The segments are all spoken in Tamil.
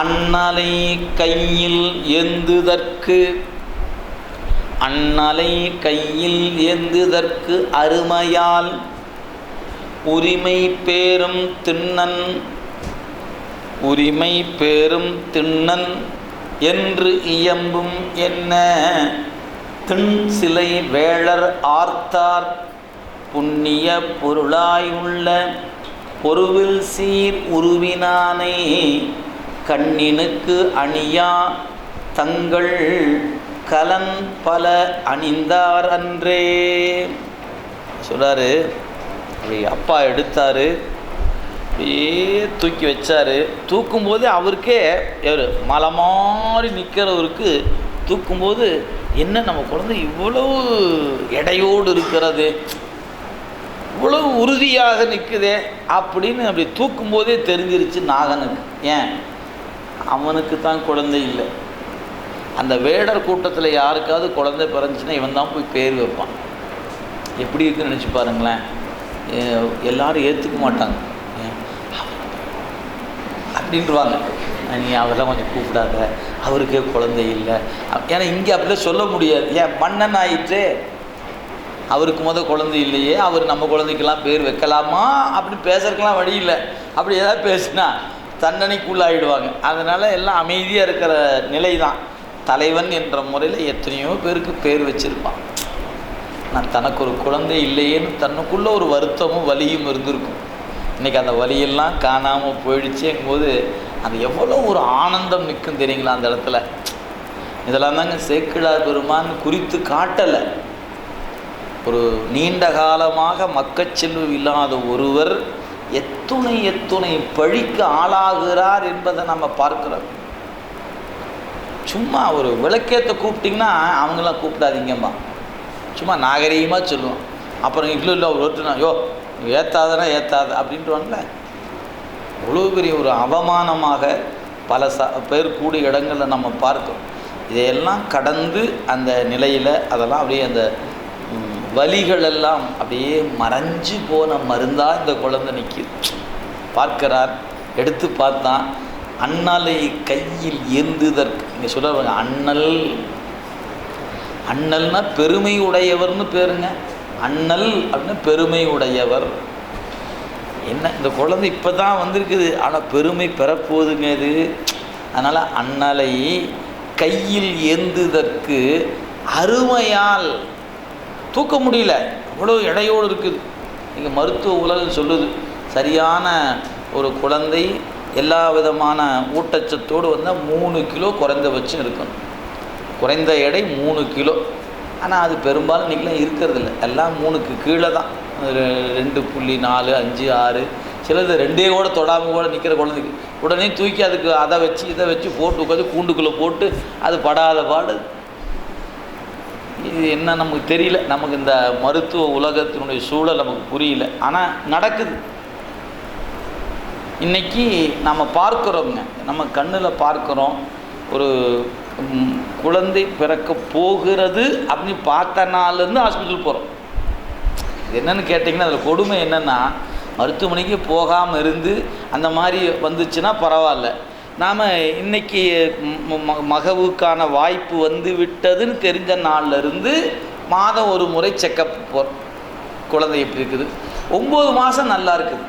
அண்ணலை கையில் ஏந்துதற்கு அண்ணலை கையில் ஏந்துதற்கு அருமையால் உரிமை பேரும் திண்ணன் உரிமை பேரும் திண்ணன் என்று இயம்பும் என்ன? திண் சிலை வேளர் ஆர்த்தார் புண்ணிய பொருளாயுள்ள பொருவில் சீர் உருவினானே. கண்ணினுக்கு அணியா தங்கள் கலன் பல அணிந்தார் அன்றே. சொல்கிறாரு அப்படி அப்பா எடுத்தார். அப்படியே தூக்கி வச்சார். தூக்கும்போது அவருக்கே எவர் மலை மாதிரி நிற்கிறவருக்கு தூக்கும்போது என்ன நம்ம குழந்தை இவ்வளவு எடையோடு இருக்கிறது? இவ்வளவு உறுதியாக நிற்குதே அப்படின்னு அப்படி தூக்கும்போதே தெரிஞ்சிருச்சு நாகனுக்கு. ஏன்? அவனுக்கு தான் குழந்தை இல்லை. அந்த வேடர் கூட்டத்தில் யாருக்காவது குழந்தை பிறந்துச்சுன்னா இவன் தான் போய் பேர் வைப்பான். எப்படி இருக்குன்னு நினச்சி பாருங்களேன். எல்லாரும் ஏற்றுக்க மாட்டாங்க. ஏன்? அப்படின்றவாங்க. நீ அவரெல்லாம் கொஞ்சம் கூப்பிடாத. அவருக்கே குழந்தை இல்லை. ஏன்னா இங்கே அப்படிலாம் சொல்ல முடியாது. ஏன் மன்னன் ஆயிட்டு அவருக்கு முத குழந்தை இல்லையே. அவர் நம்ம குழந்தைக்கெல்லாம் பேர் வைக்கலாமா? அப்படி பேசுறதுக்கெல்லாம் வழி இல்லை. அப்படி ஏதாவது பேசுனா தண்டனைக்குள்ளாயிடுவாங்க. அதனால் எல்லாம் அமைதியாக இருக்கிற நிலை தான் தலைவன் என்ற முறையில் எத்தனையோ பேருக்கு பேர் வச்சுருப்பான். நான் தனக்கு ஒரு குழந்தை இல்லையேன்னு தனக்குள்ளே ஒரு வருத்தமும் வலியும் இருந்திருக்கும். இன்றைக்கி அந்த வலியெல்லாம் காணாமல் போயிடுச்சேங்கும்போது அது எவ்வளோ ஒரு ஆனந்தம் நிற்கும் தெரியுங்களா அந்த இடத்துல? இதெல்லாம் தாங்க சேக்கிழார் பெருமான் குறித்து காட்டலை. ஒரு நீண்ட காலமாக மக்கச்செல்வு இல்லாத ஒருவர் எத்துணை எத்துணை பழிக்கு ஆளாகிறார் என்பதை நம்ம பார்க்கிறோம். சும்மா ஒரு விளக்கேற்ற கூப்பிட்டிங்கன்னா அவங்களாம் கூப்பிடாதீங்கம்மா. சும்மா நாகரீகமாக சொல்லுவோம். அப்புறம் இல்லை இல்லை ஒரு ஒருத்தனா யோ ஏற்றாதனா ஏற்றாது அப்படின்ட்டுவாங்கல்ல இவ்வளோ பெரிய ஒரு அவமானமாக பல ச பேர் கூடிய இடங்களில் நம்ம பார்க்கிறோம். இதையெல்லாம் கடந்து அந்த நிலையில் அதெல்லாம் அப்படியே அந்த வலிகளெல்லாம் அப்படியே மறைஞ்சு போன மருந்தாக இந்த குழந்தை நிற்கிது பார்க்கிறார் எடுத்து பார்த்தான். அண்ணலை கையில் ஏந்துதற்கு இங்கே சொல்லுவாங்க அண்ணல் அண்ணல்னா பெருமை உடையவர்னு பேருங்க. அண்ணல் அப்படின்னு பெருமை உடையவர். என்ன இந்த குழந்தை இப்போ தான் வந்திருக்குது. ஆனால் பெருமை பெறப்போகுதுங்க இது. அதனால் அண்ணலை கையில் ஏந்துதற்கு அருமையால் தூக்க முடியல. அவ்வளோ எடையோடு இருக்குது. இங்கே மருத்துவ உலகம் சொல்லுது. சரியான ஒரு குழந்தை எல்லா விதமான ஊட்டச்சத்தோடு வந்தால் மூணு கிலோ குறைந்தபட்சம் இருக்கணும். குறைந்த எடை மூணு கிலோ. ஆனால் அது பெரும்பாலும் இன்றைக்கெலாம் இருக்கிறதில்ல. எல்லாம் மூணுக்கு கீழே தான். ரெண்டு புள்ளி நாலு அஞ்சு ஆறு. சிலது ரெண்டே கூட தொடாமல் கூட நிற்கிற குழந்தைக்கு. உடனே தூக்கி அதுக்கு அதை வச்சு இதை வச்சு போட்டு உட்காந்து கூண்டுக்குள்ளே போட்டு அது படாத பாடு இது என்ன நமக்கு தெரியல. நமக்கு இந்த மருத்துவ உலகத்தினுடைய சூழல் நமக்கு புரியல. ஆனால் நடக்குது. இன்றைக்கி நம்ம பார்க்குறோங்க நம்ம கண்ணில் பார்க்குறோம். ஒரு குழந்தை பிறக்க போகிறது அப்படின்னு பார்த்த நாள்லேருந்து ஹாஸ்பிட்டல் போகிறோம் என்னென்னு கேட்டிங்கன்னா அதில் கொடுமை என்னென்னா மருத்துவமனைக்கு போகாமல் இருந்து அந்த மாதிரி வந்துச்சுன்னா பரவாயில்ல. நாம் இன்னைக்கு ம- மகவுக்கான வாய்ப்பு வந்து விட்டதுன்னு தெரிஞ்ச நாள்லேருந்து மாதம் ஒரு முறை செக்கப் போகிறோம் குழந்தை எப்படி இருக்குது? ஒம்பது மாதம் நல்லா இருக்குது.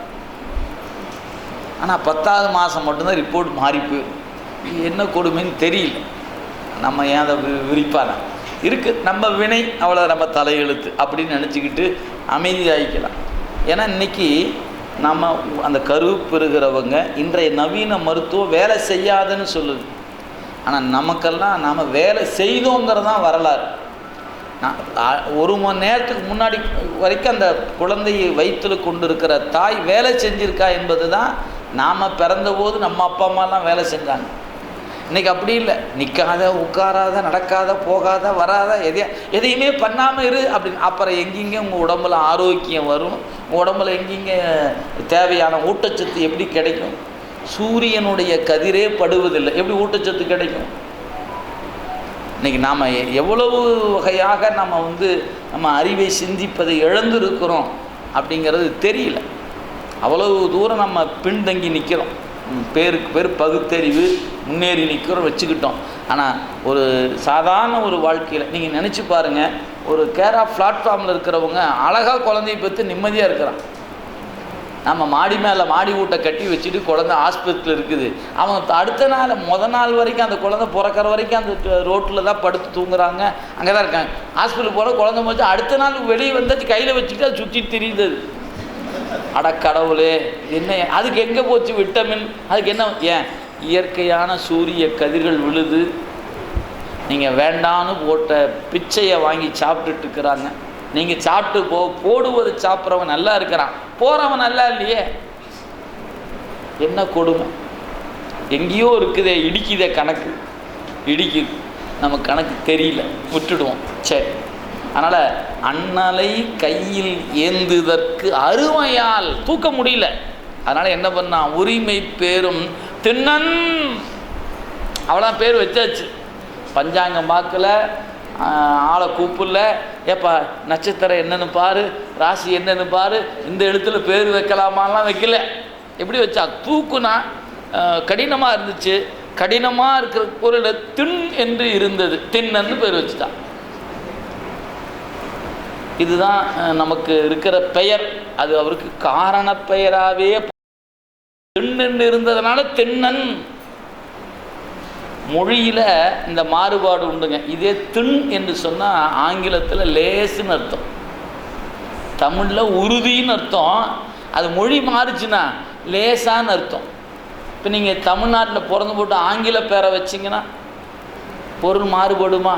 ஆனால் பத்தாவது மாதம் மட்டும்தான் ரிப்போர்ட் மாறி போயிடும். என்ன கொடுமைன்னு தெரியல. நம்ம ஏன் அதை விரிப்பான? இருக்குது நம்ம வினை அவ்வளோ நம்ம தலையெழுத்து அப்படின்னு நினச்சிக்கிட்டு அமைதியாகிக்கலாம். ஏன்னா இன்னைக்கு நம்ம அந்த கரு பெறுகிறவங்க இன்றைய நவீன மருத்துவம் வேலை செய்யாதுன்னு சொல்லுது. ஆனால் நமக்கெல்லாம் நாம் வேலை செய்தோங்கிறது தான் வரலாறு நான் ஒரு மணி நேரத்துக்கு முன்னாடி வரைக்கும் அந்த குழந்தையை வயிற்றில் கொண்டு இருக்கிற தாய் வேலை செஞ்சுருக்கா என்பது தான் நாம் பிறந்தபோது நம்ம அப்பா அம்மாலாம் வேலை செஞ்சாங்க. இன்னைக்கு அப்படி இல்லை. நிற்காத உட்காராத நடக்காத போகாத வராத எதையா எதையுமே பண்ணாமல் இரு அப்படின்னு. அப்புறம் எங்கெங்கே உங்கள் உடம்புல ஆரோக்கியம் வரும்? உடம்புல எங்கெங்கே தேவையான ஊட்டச்சத்து எப்படி கிடைக்கும்? சூரியனுடைய கதிரே படுவதில்லை. எப்படி ஊட்டச்சத்து கிடைக்கும்? இன்றைக்கி நாம் எவ்வளவு வகையாக நம்ம வந்து நம்ம அறிவை சிந்திப்பதை இழந்திருக்கிறோம் அப்படிங்கிறது தெரியல. அவ்வளவு தூரம் நம்ம பின்தங்கி நிற்கிறோம் பேருக்கு பேர் பகுத்தறிவு முன்னேறி நிற்கிறோம் வச்சுக்கிட்டோம். ஆனால் ஒரு சாதாரண ஒரு வாழ்க்கையில் நீங்கள் நினச்சி பாருங்கள் ஒரு கேரா பிளாட்ஃபார்மில் இருக்கிறவங்க அழகாக குழந்தைய பெற்று நிம்மதியாக இருக்கிறான். நம்ம மாடி மேலே மாடி வீட்டை கட்டி வச்சுட்டு குழந்தை ஆஸ்பத்திரியில் இருக்குது. அவங்க அடுத்த நாள் முத நாள் வரைக்கும் அந்த குழந்தை பிறக்கிற வரைக்கும் அந்த ரோட்டில் தான் படுத்து தூங்குறாங்க. அங்கே தான் இருக்காங்க. ஹாஸ்பிட்டல் போகிற குழந்தை போச்சு அடுத்த நாள் வெளியே வந்தாச்சு கையில் வச்சுட்டு அது சுற்றி தெரியுது அடக்கடவுளே என்ன அதுக்கு எங்கே போச்சு விட்டமின் அதுக்கு என்ன ஏன்? இயற்கையான சூரிய கதிர்கள் விழுது. நீங்கள் வேண்டான்னு போட்ட பிச்சையை வாங்கி சாப்பிட்டுட்டு இருக்கிறாங்க. நீங்கள் சாப்பிட்டு போ போடுவது சாப்பிட்றவன் நல்லா இருக்கிறான். போகிறவன் நல்லா இல்லையே. என்ன கொடுமை? எங்கேயோ இருக்குதே இடிக்குதே கணக்கு. இடிக்குது. நம்ம கணக்கு தெரியல. விட்டுடுவோம். சரி. அதனால் அண்ணலை கையில் ஏந்துதற்கு அருமையால் தூக்க முடியல. அதனால் என்ன பண்ணான் உரிமை பேரும் திண்ணன் அவளாம் பேர் வச்சாச்சு. பஞ்சாங்கம் பார்க்கல ஆளை கூப்பிடல. ஏப்பா நட்சத்திரம் என்னன்னு பாரு ராசி என்னென்னு பாரு இந்த இடத்துல பேர் வைக்கலாமான்லாம் வைக்கல. எப்படி வச்சா தூக்குனா கடினமாக இருந்துச்சு. கடினமாக இருக்கிற பொருளை தின் என்று இருந்தது. தின்னன்னு பேர் வச்சுட்டான். இதுதான் நமக்கு இருக்கிற பெயர். அது அவருக்கு காரண பெயராகவே தென்னன் இருந்ததுனால தென்னன். மொழியில் இந்த மாறுபாடு உண்டுங்க. இதே திண் என்று சொன்னால் ஆங்கிலத்தில் லேசுன்னு அர்த்தம். தமிழில் உறுதின்னு அர்த்தம். அது மொழி மாறுச்சுன்னா லேசான்னு அர்த்தம். இப்போ நீங்கள் தமிழ்நாட்டில் பிறந்து போட்டு ஆங்கில பேரை வச்சிங்கன்னா பொருள் மாறுபடுமா?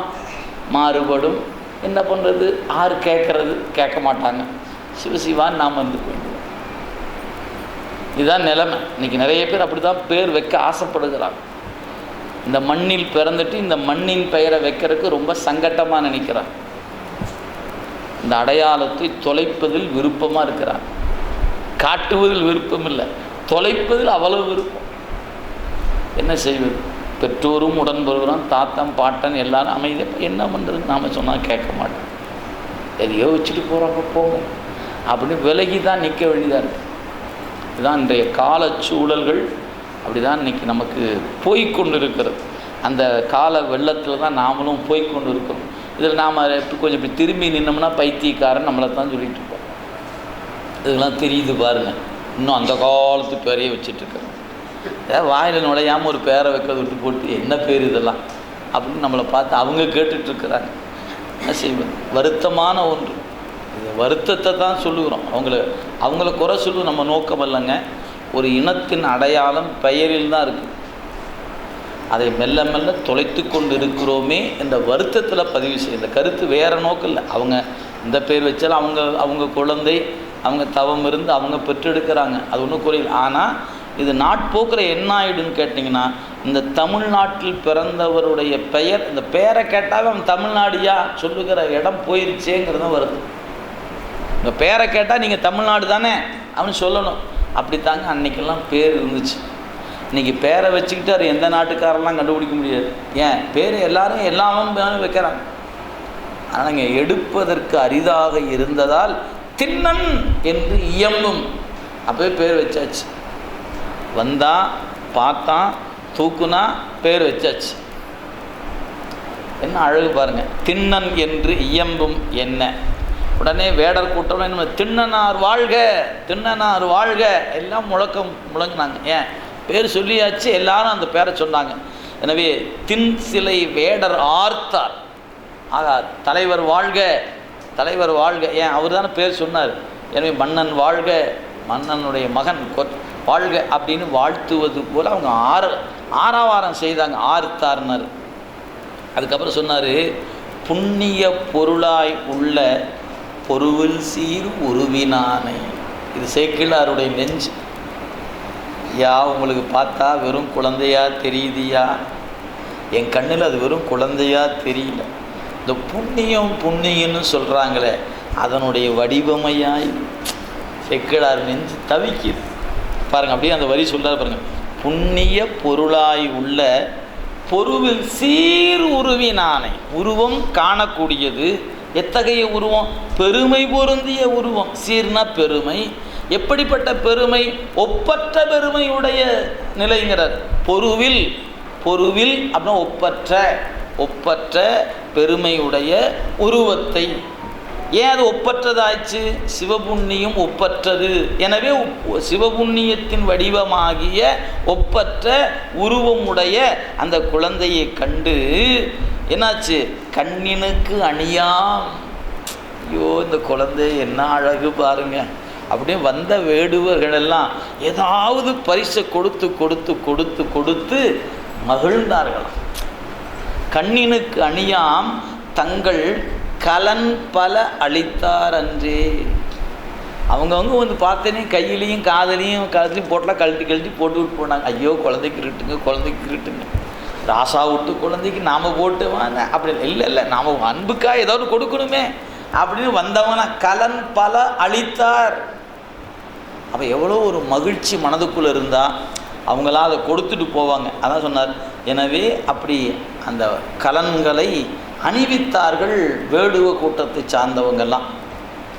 மாறுபடும். என்ன பண்ணுறது யார் கேட்குறது கேட்க மாட்டாங்க. சிவசிவான்னு நாம் வந்து போயிடுவோம். இதுதான் நிலைமை. இன்றைக்கி நிறைய பேர் அப்படி தான் பேர் வைக்க ஆசைப்படுகிறாங்க. இந்த மண்ணில் பிறந்துட்டு இந்த மண்ணின் பெயரை வைக்கிறதுக்கு ரொம்ப சங்கட்டமாக நினைக்கிறாங்க. இந்த அடையாளத்தை தொலைப்பதில் விருப்பமாக இருக்கிறாங்க. காட்டுவதில் விருப்பம் இல்லை. தொலைப்பதில் அவ்வளவு விருப்பம். என்ன செய்வது? பெற்றோரும் உடன் வருகிறான் தாத்தன் பாட்டன் எல்லாரும் அமைதியாக என்ன பண்ணுறது நாம் சொன்னால் கேட்க மாட்டோம். எதையோ வச்சுட்டு போகிறாங்க போங்க அப்படின்னு விலகி தான் நிற்க வேண்டியதாக இருக்குது இதுதான் இன்றைய கால சூழல்கள் அப்படி தான் இன்றைக்கி நமக்கு போய்க்கொண்டு இருக்கிறது அந்த கால வெள்ளத்தில் தான் நாமளும் போய்க்கொண்டு இருக்கிறோம் இதில் நாம் கொஞ்சம் இப்படி திரும்பி நின்னோம்னா பைத்தியக்காரன் நம்மளை தான் சொல்லிட்டு இருப்போம் இதெல்லாம் தெரியுது பாருங்கள் இன்னும் அந்த காலத்து வரைய வச்சிட்ருக்கோம் வாயில் நுழையாமல் ஒரு பேரை வைக்கிறது விட்டு போட்டு என்ன பேர் இதெல்லாம்? அப்படின்னு நம்மளை பார்த்து அவங்க கேட்டுட்ருக்குறாங்க. என்ன செய்வது? வருத்தமான ஒன்று. இது வருத்தத்தை தான் சொல்லுகிறோம். அவங்கள அவங்கள குறை சொல்லு நம்ம நோக்கம் இல்லைங்க. ஒரு இனத்தின் அடையாளம் பெயரில் தான் இருக்குது அதை மெல்ல மெல்ல தொலைத்து கொண்டு இருக்கிறோமே என்ற வருத்தத்தில் பதிவு செய்ய இந்த கருத்து வேறு நோக்கம் இல்லை. அவங்க இந்த பேர் வச்சாலும் அவங்க அவங்க குழந்தை அவங்க தவம் இருந்து அவங்க பெற்றெடுக்கிறாங்க. அது ஒன்றும் குறையில். ஆனால் இது நாட்போக்கில் என்ன ஆயிடுன்னு கேட்டிங்கன்னா இந்த தமிழ்நாட்டில் பிறந்தவருடைய பெயர் இந்த பெயரை கேட்டாவே அவன் தமிழ்நாடியா சொல்லுகிற இடம் போயிருச்சேங்கிறது தான் வருது. இந்த பேரை கேட்டால் நீங்கள் தமிழ்நாடு தானே அவன் சொல்லணும். அப்படித்தாங்க அன்னைக்கெல்லாம் பேர் இருந்துச்சு. இன்றைக்கி பேரை வச்சுக்கிட்டு அது எந்த நாட்டுக்காரெல்லாம் கண்டுபிடிக்க முடியாது. ஏன்? பேர் எல்லாரும் எல்லாமும் வைக்கிறாங்க. ஆனால் இங்கே எடுப்பதற்கு அரிதாக இருந்ததால் திண்ணன் என்று இயம்பும். அப்போவே பேர் வச்சாச்சு. வந்தான் பார்த்தான் தூக்குனா பேர் வச்சாச்சு. என்ன அழகு பாருங்க. திண்ணன் என்று இயம்பும் என்ன? உடனே வேடர் கூட்டம் என்ன திண்ணனார் வாழ்க திண்ணனார் வாழ்க. எல்லாம் முழக்கம் முழங்கினாங்க. ஏன்? பேர் சொல்லியாச்சு எல்லாரும் அந்த பேரை சொன்னாங்க. எனவே தின் சிலை வேடர் ஆர்த்தார். ஆகா தலைவர் வாழ்க தலைவர் வாழ்க. ஏன்? அவர் தானே பேர் சொன்னார். எனவே மன்னன் வாழ்க மன்னனுடைய மகன் வாழ்க அப்படின்னு வாழ்த்துவது போல் அவங்க ஆற ஆறாவாரம் செய்தாங்க ஆர்த்தார்னர் அதுக்கப்புறம் சொன்னார் புண்ணிய பொருளாய் உள்ள பொருவில் சீர் உருவினானை. இது சேக்கிழாருடைய நெஞ்சு. யா உங்களுக்கு பார்த்தா வெறும் குழந்தையா தெரியுதியா? என் கண்ணில் அது வெறும் குழந்தையா தெரியல. இந்த புண்ணியம் புண்ணியன்னு சொல்கிறாங்களே அதனுடைய வடிவமையாய் செக்கிழார் நெஞ்சு தவிக்குது. பாருங்கள் அப்படியே அந்த வரி சொல்கிறார் பாருங்கள் புண்ணிய பொருளாய் உள்ள பொருவில் சீர் உருவினானை உருவம் காணக்கூடியது. எத்தகைய உருவம்? பெருமை பொருந்திய உருவம். சீர்னா பெருமை. எப்படிப்பட்ட பெருமை? ஒப்பற்ற பெருமையுடைய நிலைங்கிறார். பொருவில் பொருவில் அப்படின்னா ஒப்பற்ற ஒப்பற்ற பெருமையுடைய உருவத்தை ஏன் அது ஒப்பற்றதாச்சு சிவபுண்ணியம் ஒப்பற்றது. எனவே சிவபுண்ணியத்தின் வடிவமாகிய ஒப்பற்ற உருவமுடைய அந்த குழந்தையை கண்டு என்னாச்சு? கண்ணினுக்கு அணியாம். ஐயோ இந்த குழந்தை என்ன அழகு பாருங்க. அப்படியே வந்த வேடுவர்கள் எல்லாம் ஏதாவது பரிசை கொடுத்து கொடுத்து கொடுத்து கொடுத்து மகிழ்ந்தார்களாம். கண்ணினுக்கு அணியாம் தங்கள் கலன் பல அழித்தார் அன்றே அவங்கவுங்க வந்து பார்த்தேனே கையிலையும் காதலையும் கழுத்துலையும் போட்டலாம் கழட்டி கழட்டி போட்டு விட்டு போனாங்க. ஐயோ குழந்தைக்கு இருட்டுங்க குழந்தைக்கு இருட்டுங்க. ராசா விட்டு குழந்தைக்கு நாம் போட்டு வாங்க. அப்படி இல்லை இல்லை நாம் அன்புக்காக ஏதாவது கொடுக்கணுமே. அப்படின்னு வந்தவனா கலன் பல அழித்தார். அப்போ எவ்வளோ ஒரு மகிழ்ச்சி மனதுக்குள்ளே இருந்தால் அவங்களாம் அதை கொடுத்துட்டு போவாங்க. அதான் சொன்னார். எனவே அப்படி அந்த கலன்களை அணிவித்தார்கள் வேடுவ கூட்டத்தை சார்ந்தவங்கெல்லாம்.